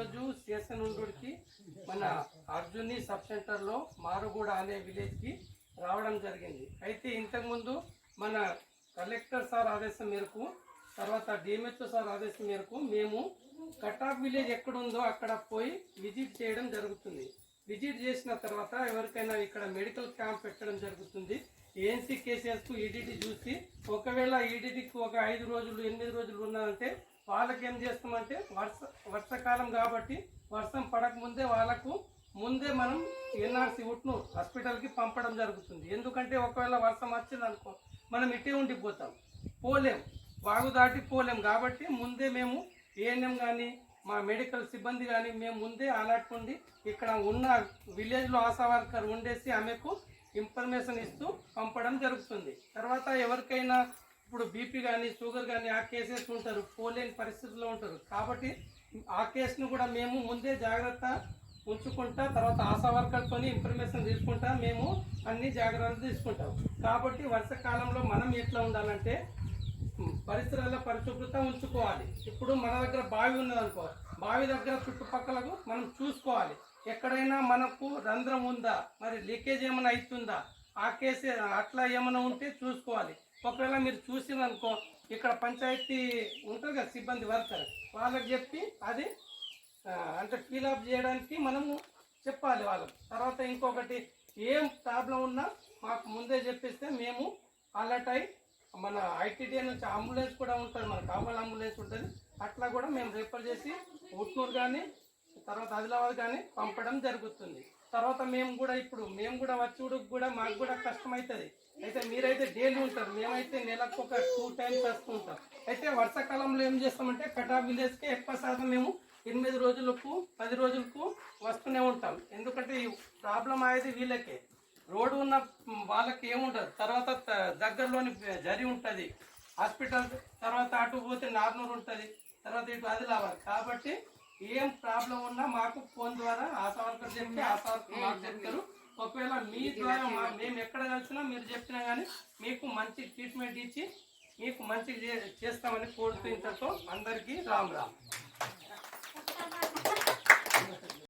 రోజు సిఎస్ఎన్ మన అర్జుని సబ్ సెంటర్లో మారుగూడ అనే విలేజ్కి రావడం జరిగింది. అయితే ఇంతకుముందు మన కలెక్టర్ సార్ ఆదేశం మేరకు తర్వాత డిఎంహెచ్ఓ సార్ ఆదేశం మేరకు మేము కటాఫ్ విలేజ్ ఎక్కడుందో అక్కడ పోయి విజిట్ చేయడం జరుగుతుంది. విజిట్ చేసిన తర్వాత ఎవరికైనా ఇక్కడ మెడికల్ క్యాంప్ పెట్టడం జరుగుతుంది. ఏఎన్సీ కేసెస్కు ఈడీటీ చూసి ఒకవేళ ఈడీటీకి ఒక ఐదు రోజులు ఎనిమిది రోజులు ఉన్నారంటే వాళ్ళకి ఏం చేస్తామంటే వర్ష వర్షాకాలం కాబట్టి వర్షం పడకముందే వాళ్ళకు ముందే మనం ఎన్ఆర్సి ఉట్ను హాస్పిటల్కి పంపడం జరుగుతుంది. ఎందుకంటే ఒకవేళ వర్షం వచ్చిందనుకో మనం ఇటే ఉండిపోతాం. పోలేం. వాగు దాటి పోలేం. కాబట్టి ముందే మేము ఏఎన్ఎం కానీ మా మెడికల్ సిబ్బంది కానీ మేము ముందే అలర్ట్ ఉండి ఇక్కడ ఉన్న విలేజ్లో ఆశా వర్కర్ ఉండేసి ఆమెకు ఇన్ఫర్మేషన్ ఇస్తూ పంపడం జరుగుతుంది. తర్వాత ఎవరికైనా ఇప్పుడు బీపీ కానీ షుగర్ కానీ ఆ కేసెస్ ఉంటారు పోలేని పరిస్థితుల్లో ఉంటారు. కాబట్టి ఆ కేసును కూడా మేము ముందే జాగ్రత్త ఉంచుకుంటా తర్వాత ఆశా వర్కర్తో ఇన్ఫర్మేషన్ తీసుకుంటా మేము అన్ని జాగ్రత్తలు తీసుకుంటాం. కాబట్టి వర్షాకాలంలో మనం ఎట్లా ఉండాలంటే పరిసరాల పరిశుభ్రత ఉంచుకోవాలి. ఇప్పుడు మన దగ్గర బావి ఉన్నదనుకో బావి దగ్గర చుట్టుపక్కలకు మనం చూసుకోవాలి. ఎక్కడైనా మనకు రంధ్రం ఉందా? మరి లీకేజ్ ఏమైనా అవుతుందా? ఆ కేసు అట్లా ఏమైనా ఉంటే చూసుకోవాలి. ఒకవేళ మీరు చూసిందనుకో ఇక్కడ పంచాయతీ ఉంటుంది కదా సిబ్బంది వర్కర్ వాళ్ళకి చెప్పి అది అంటే ఫీలప్ చేయడానికి మనము చెప్పాలి వాళ్ళకు. తర్వాత ఇంకొకటి ఏం ప్రాబ్లం ఉన్నా మాకు ముందే చెప్పిస్తే మేము అలర్ట్ అయి మన ఐటీడీ నుంచి అంబులెన్స్ కూడా ఉంటుంది మన కామల్ అంబులెన్స్ ఉంటుంది. అట్లా కూడా మేము రిఫర్ చేసి ఉట్నూరు కానీ తర్వాత ఆదిలాబాద్ కానీ పంపడం జరుగుతుంది. తర్వాత మేము కూడా ఇప్పుడు మేము కూడా వచ్చుడు కూడా మాకు కూడా కష్టం అవుతుంది అయితే మీరైతే డైలీ ఉంటారు మేమైతే నెలకు ఒక టూ టైమ్స్ వస్తుంటాం. అయితే వర్షాకాలంలో ఏం చేస్తామంటే కటా విలేజ్కి ఎక్కువ శాతం మేము ఎనిమిది రోజులకు పది రోజులకు వస్తూనే ఉంటాం. ఎందుకంటే ప్రాబ్లం అయ్యేది వీళ్ళకే. రోడ్డు ఉన్న వాళ్ళకి ఏముండదు తర్వాత త- దగ్గరలోని జరి ఉంటుంది. హాస్పిటల్ తర్వాత అటు పోతే నార్నూరు ఉంటుంది. తర్వాత ఇటు ఆదిలాబాద్. కాబట్టి ఏం ప్రాబ్లం ఉన్నా మాకు ఫోన్ ద్వారా ఆ వర్కర్ చెప్తే ఆశా మాకు చెప్తారు. ఒకవేళ మీ ద్వారా మేము ఎక్కడ కలిసినా మీరు చెప్పినా కానీ మీకు మంచి ట్రీట్మెంట్ ఇచ్చి మీకు మంచి చేస్తామని కోరుతూ ఇంతతో అందరికీ రామ్ రామ్.